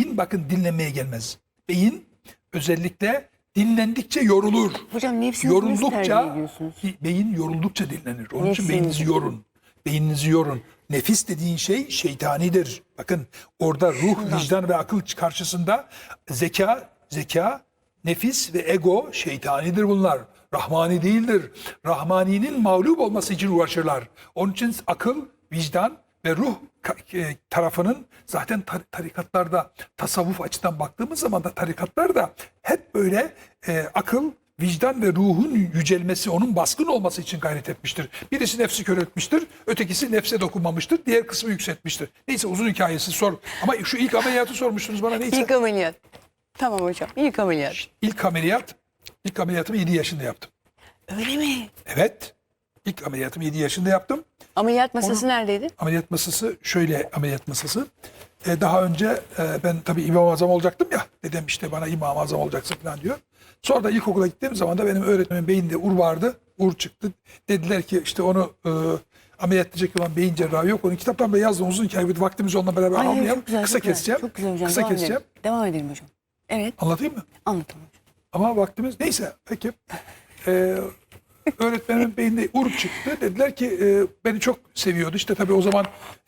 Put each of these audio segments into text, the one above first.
Beyin bakın dinlemeye gelmez. Beyin özellikle dinlendikçe yorulur. Hocam nefsinizi Yoruldukça beyin yoruldukça dinlenir. Onun için beyninizi yorun. Beyninizi yorun. Nefis dediğin şey şeytanidir. Bakın orada ruh, vicdan ve akıl karşısında zeka, zeka, nefis ve ego şeytanidir bunlar. Rahmani değildir. Rahmani'nin mağlup olması için uğraşırlar. Onun için akıl, vicdan ve ruh e, tarafının zaten tar- tarikatlarda tasavvuf açıdan baktığımız zaman da tarikatlarda hep böyle e, akıl, vicdan ve ruhun yücelmesi, onun baskın olması için gayret etmiştir. Birisi nefsi kör etmiştir, ötekisi nefse dokunmamıştır, diğer kısmı yükseltmiştir. Neyse uzun hikayesi sor. Ama şu ilk ameliyatı sormuştunuz bana neyse. İlk ameliyat. Tamam hocam. İlk ameliyat. İlk ameliyat, ilk ameliyatımı 7 yaşında yaptım. Öyle mi? Evet, ilk ameliyatımı 7 yaşında yaptım. Ameliyat masası neredeydi? Ameliyat masası şöyle ameliyat masası. E, daha önce e, ben tabii İmam Azam olacaktım ya. Dedem işte bana İmam Azam olacaksın falan diyor. Sonra da ilkokula gittiğim zaman da benim öğretmenim beyinde ur vardı. Ur çıktı. Dediler ki işte onu e, ameliyat edecek olan beyin cerrahı yok. Onu kitaptan da yazdım uzun hikaye. Vaktimizi onunla beraber Hayır, almayalım. güzel, Kısa güzel. keseceğim. Çok güzel hocam. Kısa Devam keseceğim. Edelim. Devam edelim hocam. Evet. Anlatayım mı? Anlatın hocam. Ama vaktimiz neyse peki. Ee, öğretmenimin beyinde ur çıktı. Dediler ki e, beni çok seviyordu. İşte tabii o zaman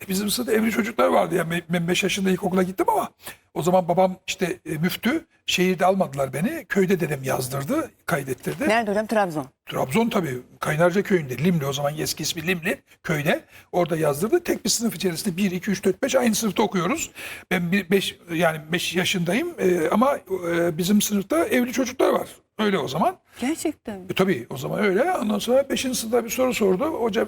bizim sınıfta evli çocuklar vardı. Yani ben 5 yaşında ilkokula gittim ama o zaman babam işte e, müftü. Şehirde almadılar beni. Köyde dedem yazdırdı, kaydettirdi. Nerede hocam? Trabzon. Trabzon tabii Kaynarca köyünde Limli o zaman eski ismi Limli köyde orada yazdırdı. Tek bir sınıf içerisinde 1 2 3 4 5 aynı sınıfta okuyoruz. Ben 5 yani 5 yaşındayım e, ama e, bizim sınıfta evli çocuklar var. Öyle o zaman. Gerçekten. E, tabii o zaman öyle. Ondan sonra 5. sınıfta bir soru sordu. Hoca e,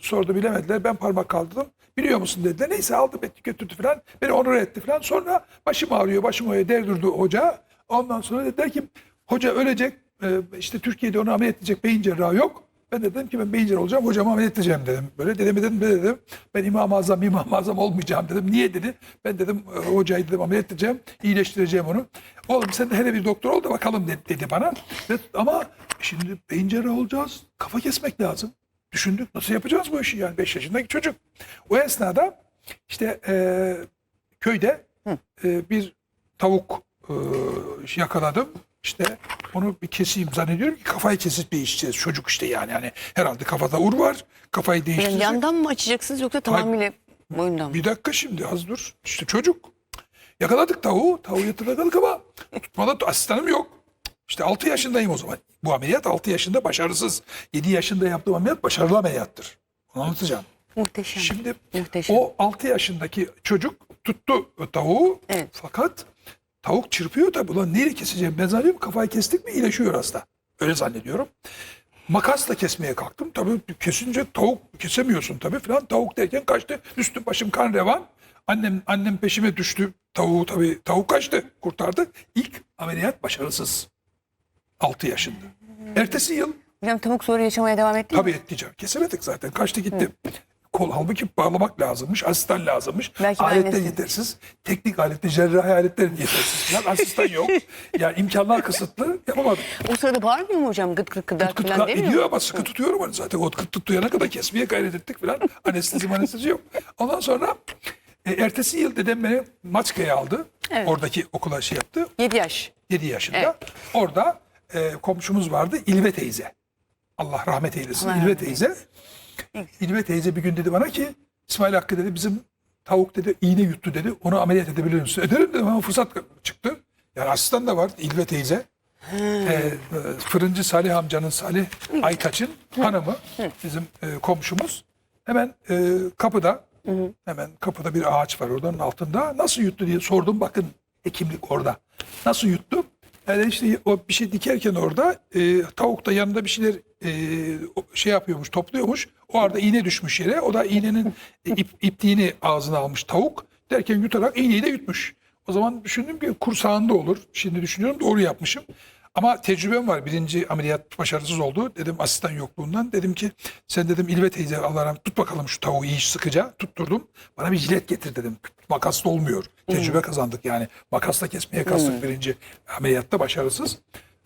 sordu bilemediler. Ben parmak kaldırdım. Biliyor musun dediler. Neyse aldı beni götürdü falan. Beni onur etti falan. Sonra başım ağrıyor. Başım ağrıyor. Derdurdu hoca. Ondan sonra dediler ki hoca ölecek. E, işte Türkiye'de onu ameliyat edecek beyin cerrahı yok. Ben de dedim ki ben beyin cerrahı olacağım. Hocamı ameliyat edeceğim dedim. Böyle dedeme dedim ne dedim. Ben İmam-ı Azam, İmam-ı Azam olmayacağım dedim. Niye dedi. Ben dedim e, hocayı dedim ameliyat edeceğim. iyileştireceğim onu. Oğlum sen de hele bir doktor ol da bakalım dedi, dedi bana. Ve, ama şimdi beyin cerrahı olacağız. Kafa kesmek lazım. Düşündük nasıl yapacağız bu işi yani 5 yaşındaki çocuk. O esnada işte e, köyde e, bir tavuk e, yakaladım. İşte onu bir keseyim zannediyorum ki kafayı kesip değişeceğiz. Çocuk işte yani. yani herhalde kafada ur var. Kafayı Yani değiştirecek. yandan mı açacaksınız yoksa tamamıyla boyundan mı? Bir dakika şimdi az dur. İşte çocuk. Yakaladık tavuğu. Tavuğu yatırdık ama tutmada asistanım yok. İşte 6 yaşındayım o zaman. Bu ameliyat 6 yaşında başarısız. 7 yaşında yaptığım ameliyat başarılı ameliyattır. Onu anlatacağım. Muhteşem. Şimdi Muhteşem. o 6 yaşındaki çocuk tuttu tavuğu. Evet. Fakat tavuk çırpıyor tabii. Ulan neyle keseceğim? Ben zannediyorum kafayı kestik mi iyileşiyor hasta. Öyle zannediyorum. Makasla kesmeye kalktım. Tabii kesince tavuk kesemiyorsun tabii falan. Tavuk derken kaçtı. Üstüm başım kan revan. Annem annem peşime düştü. Tavuğu tabii tavuk kaçtı. Kurtardı. İlk ameliyat başarısız. 6 yaşında. Ertesi yıl Hocam tavuk sonra yaşamaya devam etti mi? Tabii etleyeceğim. Kesemedik zaten. Kaçtı gitti. Kol halbuki bağlamak lazımmış. Asistan lazımmış. Belki aletler yetersiz. Teknik aletler, cerrahi aletler yetersiz. falan. asistan yok. Yani imkanlar kısıtlı. Yapamadık. O sırada bağırmıyor mu hocam? Gıt gıt gıdak Kıt falan kıt demiyor mu? ama sıkı tutuyorum onu zaten. O kıt tutuyana kadar kesmeye gayret ettik falan. Anestezi anestezi yok. Ondan sonra e, ertesi yıl dedem beni Maçka'ya aldı. Evet. Oradaki okula şey yaptı. 7 yaş. 7 yaşında. Evet. Orada e, komşumuz vardı İlve teyze. Allah rahmet eylesin. Allah İlve rahmet teyze. Ne İlve teyze bir gün dedi bana ki İsmail Hakkı dedi bizim tavuk dedi iğne yuttu dedi. Onu ameliyat edebilir misin? Ederim dedim ama fırsat çıktı. Yani asistan da var İlve teyze. E, fırıncı Salih amcanın Salih Aytaç'ın hanımı bizim e, komşumuz. Hemen e, kapıda hemen kapıda bir ağaç var oradanın altında. Nasıl yuttu diye sordum. Bakın hekimlik orada. Nasıl yuttu? Yani işte o bir şey dikerken orada e, tavuk da yanında bir şeyler e, şey yapıyormuş, topluyormuş. O arada iğne düşmüş yere. O da iğnenin e, ip, ipliğini ağzına almış tavuk. Derken yutarak iğneyi de yutmuş. O zaman düşündüm ki kursağında olur. Şimdi düşünüyorum doğru yapmışım. Ama tecrübem var. Birinci ameliyat başarısız oldu. Dedim asistan yokluğundan. Dedim ki sen dedim İlve teyze Allah rahmet tut bakalım şu tavuğu iyi sıkıca. Tutturdum. Bana bir jilet getir dedim. Makasla olmuyor. Tecrübe kazandık yani. Makasla kesmeye kalktık birinci ameliyatta başarısız.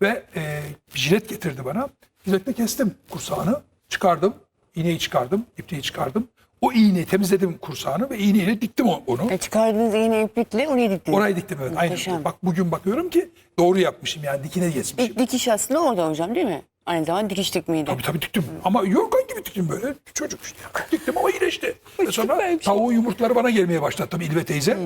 Ve e, bir jilet getirdi bana. Jiletle kestim kursağını. Çıkardım. İğneyi çıkardım. ipliği çıkardım. O iğneyi temizledim kursağını ve iğneyle diktim onu. E, çıkardığınız iğne iplikle oraya diktiniz. Orayı diktim evet. Aynen. Muhteşem. Bak bugün bakıyorum ki doğru yapmışım yani dikine geçmişim. İlk dikiş aslında orada hocam değil mi? Aynı zamanda dikiş dikmeyi de. Tabii tabii diktim. Ama yorgan gibi diktim böyle. Çocuk işte. Diktim ama iyileşti. Ve sonra tavuğun yumurtları bana gelmeye başladı tabii İlve teyze.